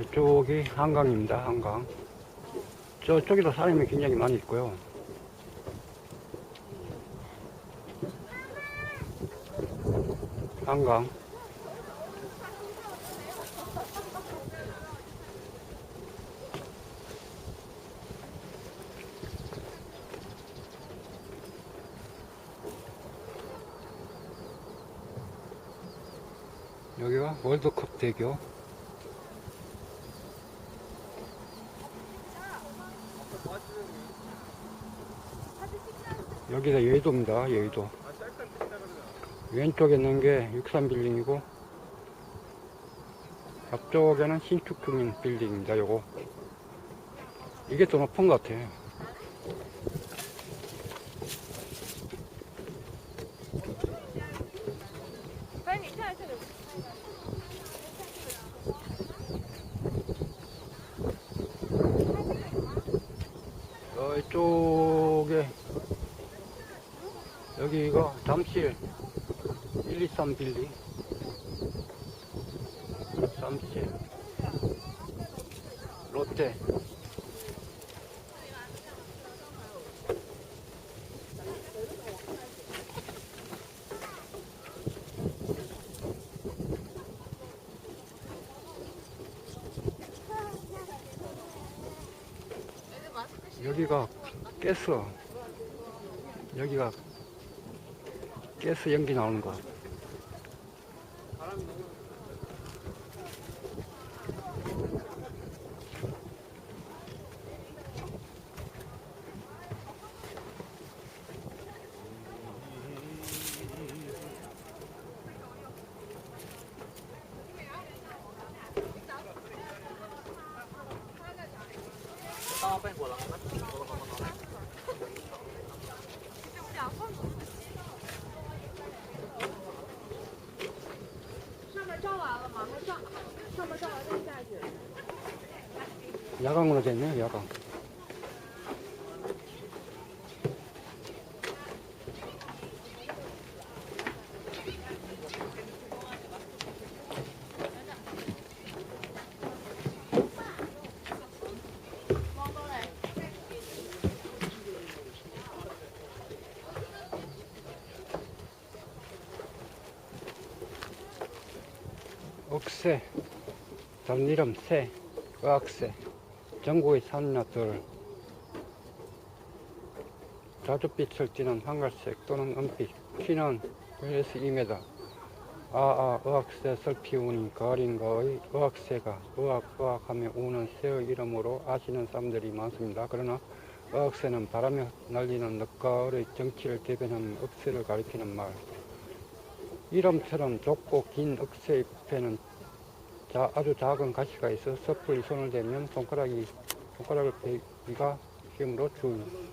이쪽이 한강입니다, 한강. 저쪽에도 사람이 굉장히 많이 있고요. 한강. 여기가 월드컵 대교. 여기가 여의도입니다, 여의도. 왼쪽에 있는 게 63빌딩이고, 앞쪽에는 신축 주민 빌딩입니다, 요거. 이게 더 높은 것 같아요. 어, 이쪽에, 여기가 잠실 123 빌딩. 잠실. 롯데. 여기가 가스. 여기가 가스 연기 나오는 거. 好了好了好了好了上面照完了吗？还上上面照完再下去牙膏我的简单牙膏。 억새, 잡이름 새, 의학새, 전국의 산나들, 자줏빛을 띠는 황갈색 또는 은빛, 키는 1에서 2m. 아아 의학새를 피우니 거린거의 의학새가 의학 의학하며 우는 새의 이름으로 아시는 사람들이 많습니다. 그러나 의학새는 바람에 날리는 늦가을의 정치를 대변하는 억새를 가리키는 말. 이름처럼 좁고 긴 억새의 부패는 자, 아주 작은 가시가 있어 섣불리 손을 대면 손가락이 손가락을 베기가 힘으로 주의.